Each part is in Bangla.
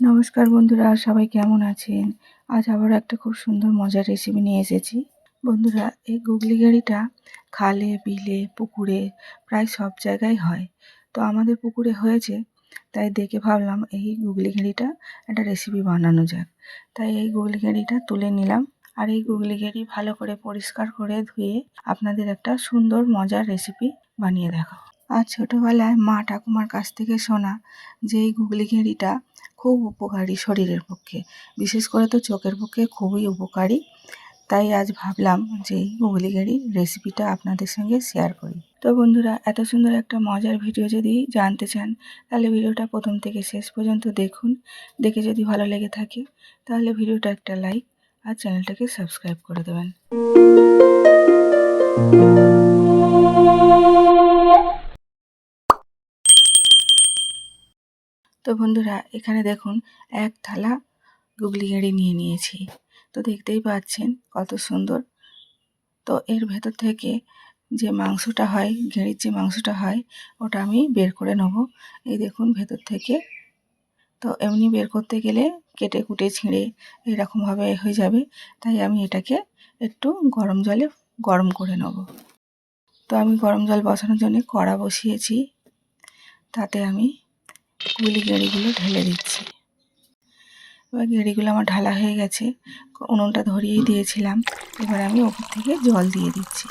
নমস্কার বন্ধুরা, সবাই কেমন আছেন? আজ আবার একটা খুব সুন্দর মজার রেসিপি নিয়ে এসেছি। বন্ধুরা, এই গুগলি গাড়িটা খালে, বিলে, পুকুরে প্রায় সব জায়গায় হয়। তো আমাদের পুকুরে হয়েছে, তাই দেখে ভাবলাম এই গুগলি ঘেড়িটা একটা রেসিপি বানানো যাক। তাই এই গুগলি ঘেড়িটা তুলে নিলাম আর এই গুগলি ঘেড়ি ভালো করে পরিষ্কার করে ধুয়ে আপনাদের একটা সুন্দর মজার রেসিপি বানিয়ে দেখাবো। আর ছোটোবেলায় মা ঠাকুমার কাছ থেকে শোনা যে এই গুগলি ঘেঁড়িটা খুব উপকারী শরীরের পক্ষে। বিশেষ করে তো চোখের পক্ষে খুবই উপকারী। তাই আজ ভাবলাম যে এই গুগলি ঘেঁড়ির রেসিপিটা আপনাদের সঙ্গে শেয়ার করি। তো বন্ধুরা, এত সুন্দর একটা মজার ভিডিও যদি জানতে চান, তাহলে ভিডিওটা প্রথম থেকে শেষ পর্যন্ত দেখুন। দেখে যদি ভালো লেগে থাকে, তাহলে ভিডিওটা একটা লাইক আর চ্যানেলটাকে সাবস্ক্রাইব করে দেবেন। তো বন্ধুরা, এখানে দেখুন এক থালা গুগলি গেঁড়ি নিয়ে নিয়েছি। তো দেখতেই পাচ্ছেন কত সুন্দর। তো এর ভেতর থেকে যে মাংসটা হয়, গেঁড়ির যে মাংসটা হয়, ওটা আমি বের করে নেব। এই দেখুন ভেতর থেকে। তো এমনি বের করতে গেলে কেটে কুটে ছিঁড়ে এরকমভাবে হয়ে যাবে। তাই আমি এটাকে একটু গরম জলে গরম করে নেব। তো আমি গরম জল বসানোর জন্য কড়া বসিয়েছি। তাতে আমি গুলি গেঁড়িগুলো ঢেলে দিচ্ছি। এবার গেঁড়িগুলো আমার ঢালা হয়ে গেছে। উনুনটা ধরিয়েই দিয়েছিলাম। এবার আমি ওপর থেকে জল দিয়ে দিচ্ছি।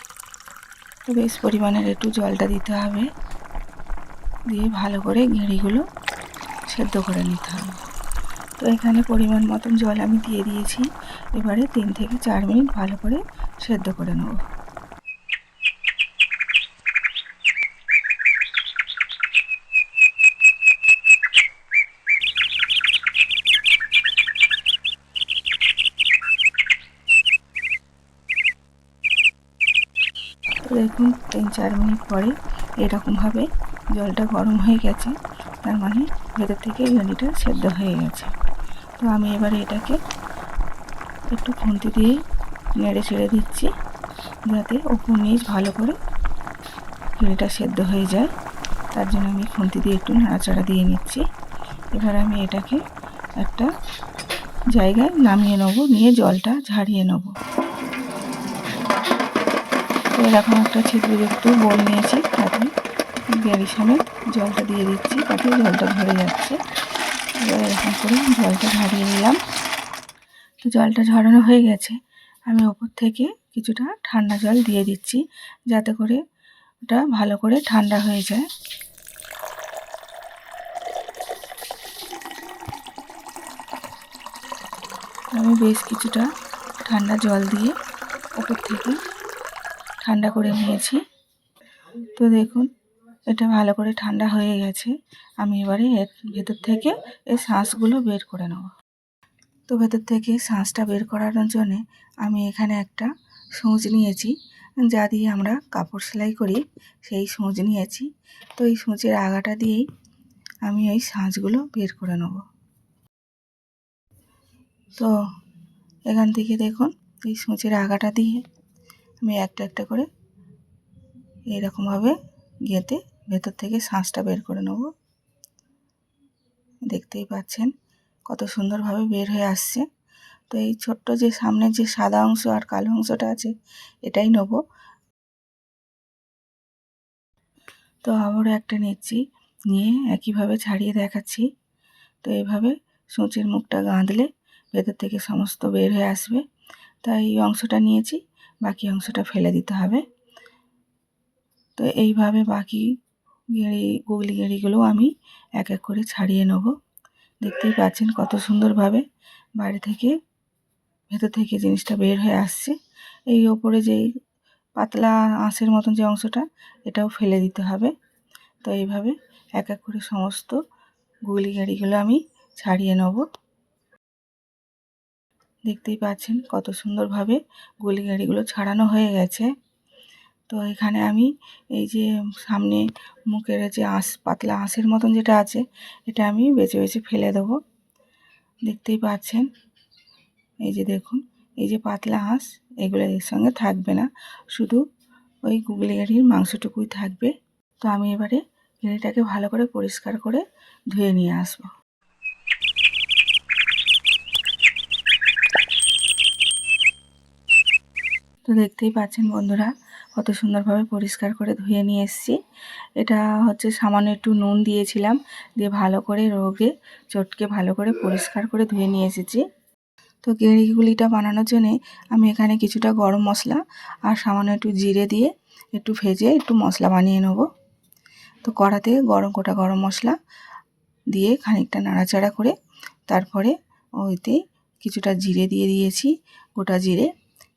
তো বেশ পরিমাণের একটু জলটা দিতে হবে। দিয়ে ভালো করে গেঁড়িগুলো সেদ্ধ করে নিতে হবে। তো এখানে পরিমাণ মতন জল আমি দিয়ে দিয়েছি। এবারে তিন থেকে চার মিনিট ভালো করে সেদ্ধ করে নেব। দেখুন, তিন চার মিনিট পরে এরকমভাবে জলটা গরম হয়ে গেছে। তার মানে ভেতর থেকে ভেন্ডিটা সেদ্ধ হয়ে গেছে। তো আমি এবারে এটাকে একটু খুন্তি দিয়ে নেড়ে ছেড়ে দিচ্ছি, যাতে ওপর নিচ ভালো করে ভেন্ডিটা সেদ্ধ হয়ে যায়। তার জন্য আমি খুন্তি দিয়ে একটু নাড়াচাড়া দিয়ে নিচ্ছি। এবার আমি এটাকে একটা জায়গায় নামিয়ে নেব, নিয়ে জলটা ঝাড়িয়ে নেব। এরকম একটা ছিদ্রযুক্ত বোল নিয়েছি তাতে গ্যারি সমেত জলটা দিয়ে দিচ্ছি তাতে জলটা ভরে যাচ্ছে। এবার এরকম করে জলটা ঝাড়িয়ে নিলাম। তো জলটা ঝরানো হয়ে গেছে। আমি ওপর থেকে কিছুটা ঠান্ডা জল দিয়ে দিচ্ছি, যাতে করে ওটা ভালো করে ঠান্ডা হয়ে যায়। আমি বেশ কিছুটা ঠান্ডা জল দিয়ে ওপর থেকে ঠান্ডা করে নিয়েছি। তো দেখুন, এটা ভালো করে ঠান্ডা হয়ে গেছে। আমি এবারে এর ভেতর থেকে এই শাঁসগুলো বের করে নেব। তো ভেতর থেকে শাঁসটা বের করানোর জন্যে আমি এখানে একটা সূচ নিয়েছি, যা দিয়ে আমরা কাপড় সেলাই করি, সেই সূচ নিয়েছি। তো এই সূচের আগাটা দিয়েই আমি এই শাঁসগুলো বের করে নেব। তো এখান থেকে দেখুন, এই সূচের আগাটা দিয়ে আমি একটা একটা করে এইরকমভাবে গেঁথে ভেতর থেকে শাঁসটা বের করে নেব। দেখতেই পাচ্ছেন কত সুন্দরভাবে বের হয়ে আসছে। তো এই ছোট্ট যে সামনের যে সাদা অংশ আর কালো অংশটা আছে, এটাই নেব। তো আবারও একটা নিচ্ছি, নিয়ে একইভাবে ছাড়িয়ে দেখাচ্ছি। তো এইভাবে সূচের মুখটা গাঁধলে ভেতর থেকে সমস্ত বের হয়ে আসবে। তাই এই অংশটা নিয়েছি। বাকি অংশটা ফেলে দিতে হবে। তো এইভাবে বাকি গেঁড়ি, গুগলি গেঁড়িগুলো আমি এক এক করে ছাড়িয়ে নেব। দেখতেই পাচ্ছেন কত সুন্দরভাবে বাইরে থেকে ভেতর থেকে জিনিসটা বের হয়ে আসছে। এই ওপরে যেই পাতলা আঁশের মতন যে অংশটা, এটাও ফেলে দিতে হবে। তো এইভাবে এক এক করে সমস্ত গুগলি গাড়িগুলো আমি ছাড়িয়ে নেব। দেখতেই পাচ্ছেন কত সুন্দরভাবে গুলি গাড়িগুলো ছাড়ানো হয়ে গেছে। তো এখানে আমি এই যে সামনে মুখের যে আঁশ, পাতলা আঁশের মতন যেটা আছে, এটা আমি বেছে বেছে ফেলে দেবো। দেখতেই পাচ্ছেন? এই যে দেখুন, এই যে পাতলা আঁশ, এগুলো এর সঙ্গে থাকবে না। শুধু ওই গুগলি গাড়ির মাংসটুকুই থাকবে। তো আমি এবারে গেড়িটাকে ভালো করে পরিষ্কার করে ধুয়ে নিয়ে আসব। তো দেখতেই পাচ্ছেন বন্ধুরা, কত সুন্দরভাবে পরিষ্কার করে ধুয়ে নিয়ে এসেছি। এটা হচ্ছে সামান্য একটু নুন দিয়েছিলাম, দিয়ে ভালো করে রোগে চটকে ভালো করে পরিষ্কার করে ধুয়ে নিয়ে এসেছি। তো গেঁড়িগুলিটা বানানোর জন্যে আমি এখানে কিছুটা গরম মশলা আর সামান্য একটু জিরে দিয়ে একটু ভেজে একটু মশলা বানিয়ে নেব। তো কড়াতে গরম গোটা গরম মশলা দিয়ে খানিকটা নাড়াচাড়া করে তারপরে ওইতে কিছুটা জিরে দিয়ে দিয়েছি, গোটা জিরে।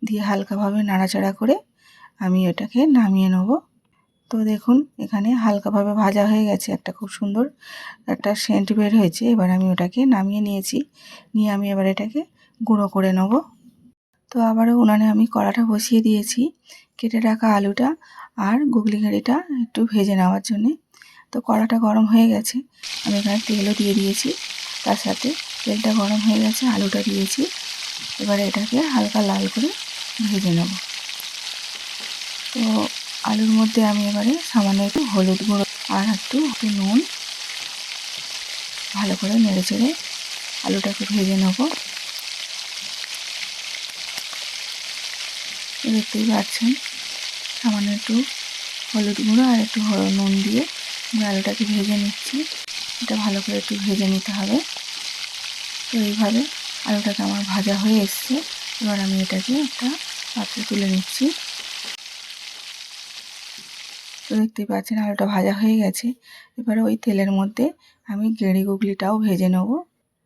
দিয়ে হালকাভাবে নাড়াচাড়া করে আমি ওটাকে নামিয়ে নেব। তো দেখুন, এখানে হালকাভাবে ভাজা হয়ে গেছে একটা খুব সুন্দর একটা সেন্ট বের হয়েছে। এবার আমি ওটাকে নামিয়ে নিয়েছি। নিয়ে আমি এবার এটাকে গুঁড়ো করে নেব। তো আবারও উনানে আমি কড়াটা বসিয়ে দিয়েছি, কেটে রাখা আলুটা আর গুগলি ঘাড়িটা একটু ভেজে নেওয়ার জন্যে। তো কড়াটা গরম হয়ে গেছে, আমি এখানে তেলও দিয়ে দিয়েছি। তার সাথে তেলটা গরম হয়ে গেছে, আলুটা দিয়েছি। এবারে এটাকে হালকা লাল করে ভেজে নেব। তো আলুর মধ্যে আমি এবারে সামান্য একটু হলুদ গুঁড়ো আর একটু একটু নুন ভালো করে নেড়ে চেড়ে আলুটাকে ভেজে নেব। দেখতেই পাচ্ছেন, সামান্য একটু হলুদ গুঁড়ো আর একটু নুন দিয়ে আলুটাকে ভেজে নিচ্ছি। এটা ভালো করে একটু ভেজে নিতে হবে। তো এইভাবে আলুটাকে আমার ভাজা হয়ে এসছে। এবার আমি এটাকে একটা পাত্রে তুলে নিচ্ছি। তো দেখতেই পাচ্ছেন আলুটা ভাজা হয়ে গেছে। এবারে ওই তেলের মধ্যে আমি গেঁড়ি গুগলিটাও ভেজে নেব।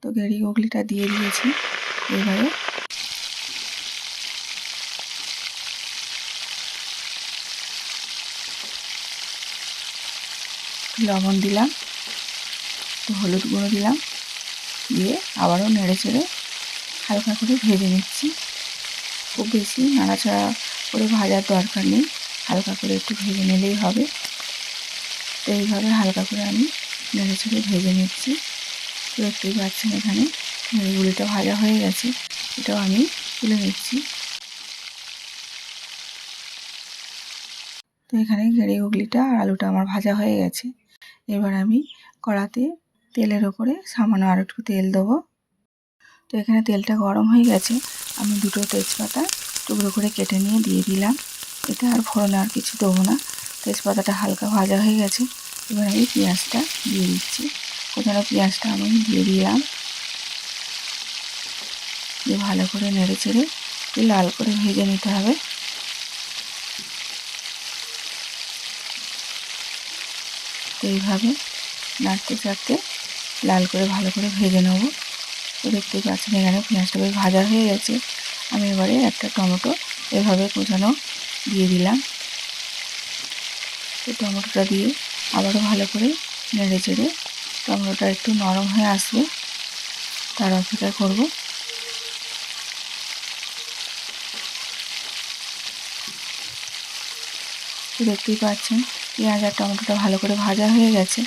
তো গেঁড়ি গুগলিটা দিয়ে দিয়েছি। এবারে লবণ দিলাম, একটু হলুদ গুঁড়ো দিলাম, দিয়ে আবারও নেড়ে চেড়ে হালকা করে ভেজে নিচ্ছি। খুব বেশি নাড়াচাড়া করে ভাজার দরকার নেই। হালকা করে একটু ভেজে নিলেই হবে। তো এইভাবে হালকা করে আমি নেড়ে চেড়ে ভেজে নিচ্ছি। তো দেখতেই পাচ্ছেন এখানে মুড়িগুলিটা ভাজা হয়ে গেছে। এটাও আমি তুলে নিচ্ছি। তো এখানে গেড়ে গুগলিটা আর আলুটা আমার ভাজা হয়ে গেছে। এবার আমি কড়াতে তেলের ওপরে সামান্য আর একটু তেল দেবো। তো এখানে তেলটা গরম হয়ে গেছে। আমি দুটো তেজপাতা টুকরো করে কেটে নিয়ে দিয়ে দিলাম। এতে আর ফোড়নে আর কিছু দেবো না। তেজপাতাটা হালকা ভাজা হয়ে গেছে। এবার আমি পেঁয়াজটা দিয়ে দিচ্ছি। কোথাও পেঁয়াজটা আমি দিয়ে দিলাম। দিয়ে ভালো করে নেড়ে চেড়ে একটু লাল করে ভেজে নিতে হবে। এইভাবে নাড়তে চাড়তে লাল করে ভালো করে ভেজে নেব। তো দেখতেই পাচ্ছেন এখানে পেঁয়াজটা বেশ ভাজা হয়ে গেছে। আমি এবারে একটা টমেটো এভাবে কোচানো দিয়ে দিলাম। তো টমেটোটা দিয়ে আবারও ভালো করে নেড়ে চেড়ে টমেটোটা একটু নরম হয়ে আসবে, তার অপেক্ষা করব। দেখতেই পাচ্ছেন, পেঁয়াজ আর টমেটোটা ভালো করে ভাজা হয়ে গেছে।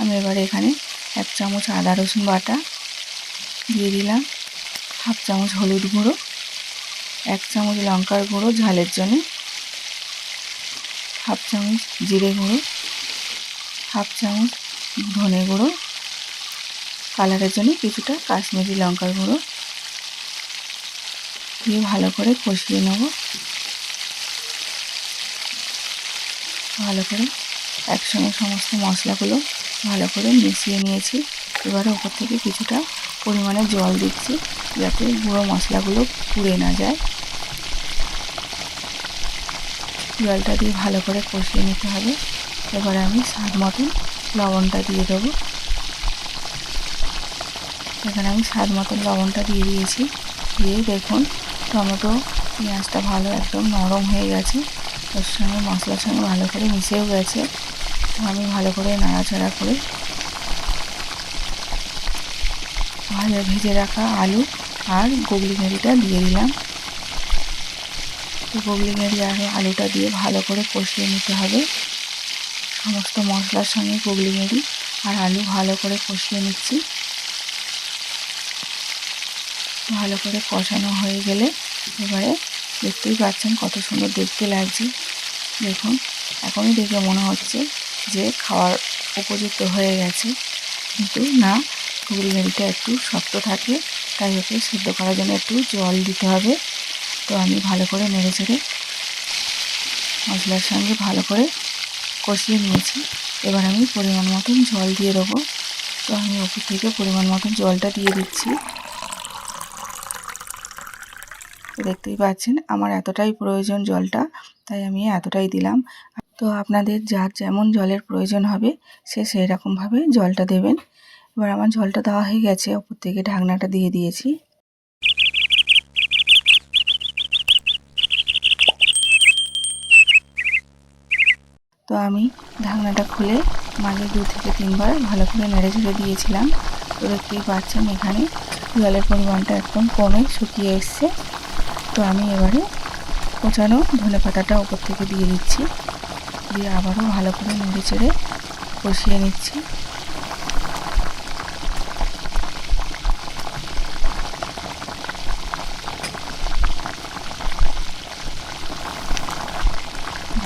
আমি এবারে এখানে এক চামচ আদা রসুন বাটা দিয়ে দিলাম। হাফ চামচ হলুদ গুঁড়ো, এক চামচ লঙ্কার গুঁড়ো ঝালের জন্য, হাফ চামচ জিরে গুঁড়ো, হাফ চামচ ধনে গুঁড়ো, কালারের জন্য কিছুটা কাশ্মীরি লঙ্কার গুঁড়ো দিয়ে ভালো করে কষিয়ে নেব। ভালো করে একসঙ্গে সমস্ত মশলাগুলো ভালো করে মিশিয়ে নিয়েছি। এবারে ওপর থেকে কিছুটা পরিমাণে জল দিচ্ছি যাতে গুঁড়ো মশলাগুলো পুড়ে না যায়। জলটা দিয়ে ভালো করে কষিয়ে নিতে হবে। এবারে আমি স্বাদ মতন লবণটা দিয়ে দেবো। এখানে আমি স্বাদ মতন লবণটা দিয়ে দিয়েছি। দিয়ে দেখুন, টমেটো, পেঁয়াজটা ভালো একদম নরম হয়ে গেছে। ওর সঙ্গে মশলার সঙ্গে ভালো করে মিশেও গেছে। আমি ভালো করে নাড়াচাড়া করে ভালো ভেজে রাখা আলু আর গুগলি মেরিটা দিয়ে দিলাম। গুগলি মেরি আর আলুটা দিয়ে ভালো করে কষিয়ে নিতে হবে। সমস্ত মশলার সঙ্গে গুগলি মেরি আর আলু ভালো করে কষিয়ে নিচ্ছি। ভালো করে কষানো হয়ে গেলে এবারে দেখতেই পাচ্ছেন কত সুন্দর দেখতে লাগছে। দেখুন, এখনই দেখে মনে হচ্ছে যে খাওয়ার উপযুক্ত হয়ে গেছে। কিন্তু না মেরিটা একটু শক্ত থাকে, তাই ওকে সিদ্ধ করার জন্য একটু জল দিতে হবে। তো আমি ভালো করে নেড়ে চেড়ে মশলার সঙ্গে ভালো করে কষিয়ে নিয়েছি। এবার আমি পরিমাণ মতন জল দিয়ে দেবো। তো আমি ওপর থেকে পরিমাণ মতন জলটা দিয়ে দিচ্ছি। দেখতেই পাচ্ছেন, আমার এতটাই প্রয়োজন জলটা, তাই আমি এতটাই দিলাম। তো আপনাদের যার যেমন জলের প্রয়োজন হবে, সে সেই রকমভাবে জলটা দেবেন। এবার আমার জলটা দেওয়া হয়ে গেছে, ওপর থেকে ঢাকনাটা দিয়ে দিয়েছি। তো আমি ঢাকনাটা খুলে মাঝে দু থেকে তিনবার ভালো করে নেড়ে ঝেড়ে দিয়েছিলাম। তো দেখতেই পাচ্ছেন এখানে জলের পরিমাণটা একদম কমে শুকিয়ে এসছে। তো আমি এবারে কোচানো ধনে পাতাটা ওপর থেকে দিয়ে দিচ্ছি। দিয়ে আবারও ভালো করে নেড়ে চেড়ে কষিয়ে নিচ্ছি।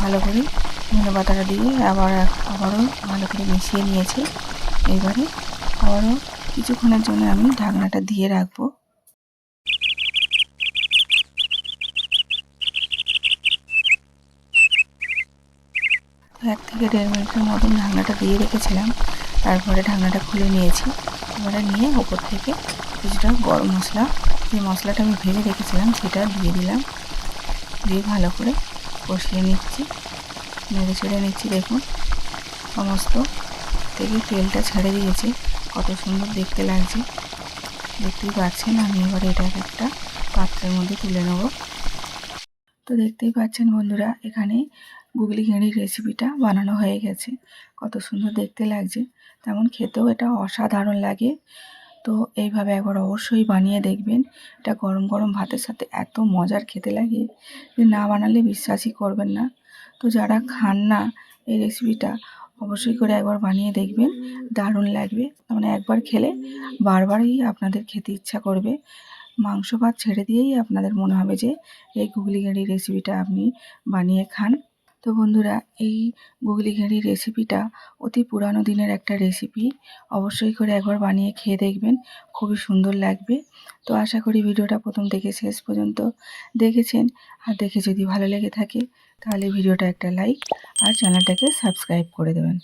ভালো করে ধনে পাতাটা দিয়ে আবার আবারও ভালো করে মিশিয়ে নিয়েছি। এবারে আবারও কিছুক্ষণের জন্য আমি ঢাকনাটা দিয়ে রাখব। এক থেকে দেড় মিনিটের মতন ঢাকনাটা দিয়ে রেখেছিলাম। তারপরে ঢাকনাটা খুলে নিয়েছি। এবারে নিয়ে ওপর থেকে কিছুটা গরম মশলা, যে মশলাটা আমি ভেজে রেখেছিলাম সেটা দিয়ে দিলাম। দিয়ে ভালো করে কষিয়ে নিচ্ছি। নেড়ে ছেড়ে নিচ্ছি, দেখুন। সমস্ত থেকে তেলটা ছেড়ে দিয়েছে। কত সুন্দর দেখতে লাগছে। দেখতেই পাচ্ছেন, আমি এবার এটাকে একটা পাত্রের মধ্যে তুলে নেব। তো দেখতেই পাচ্ছেন বন্ধুরা, এখানে গুগলি ঘেঁড়ির রেসিপিটা বানানো হয়ে গেছে। কত সুন্দর দেখতে লাগছে। তেমন খেতেও এটা অসাধারণ লাগে। তো এইভাবে একবার অবশ্যই বানিয়ে দেখবেন। এটা গরম গরম ভাতের সাথে এত মজার খেতে লাগে যে না বানালে বিশ্বাসই করবেন না। তো যারা খান না এই রেসিপিটা অবশ্যই করে একবার বানিয়ে দেখবেন। দারুণ লাগবে। মানে একবার খেলে বারবারই আপনাদের খেতে ইচ্ছা করবে। মাংস ভাত ছেড়ে দিয়েই আপনাদের মনে হবে যে এই গুগলি গেঁড়ি রেসিপিটা আপনি বানিয়ে খান। তো বন্ধুরা, এই গুগলি ঘেঁড়ির রেসিপিটা অতি পুরানো দিনের একটা রেসিপি অবশ্যই করে একবার বানিয়ে খেয়ে দেখবেন, খুবই সুন্দর লাগবে। তো আশা করি ভিডিওটা প্রথম থেকে শেষ পর্যন্ত দেখেছেন। আর দেখে যদি ভালো লেগে থাকে, তাহলে ভিডিওটা একটা লাইক আর চ্যানেলটাকে সাবস্ক্রাইব করে দেবেন।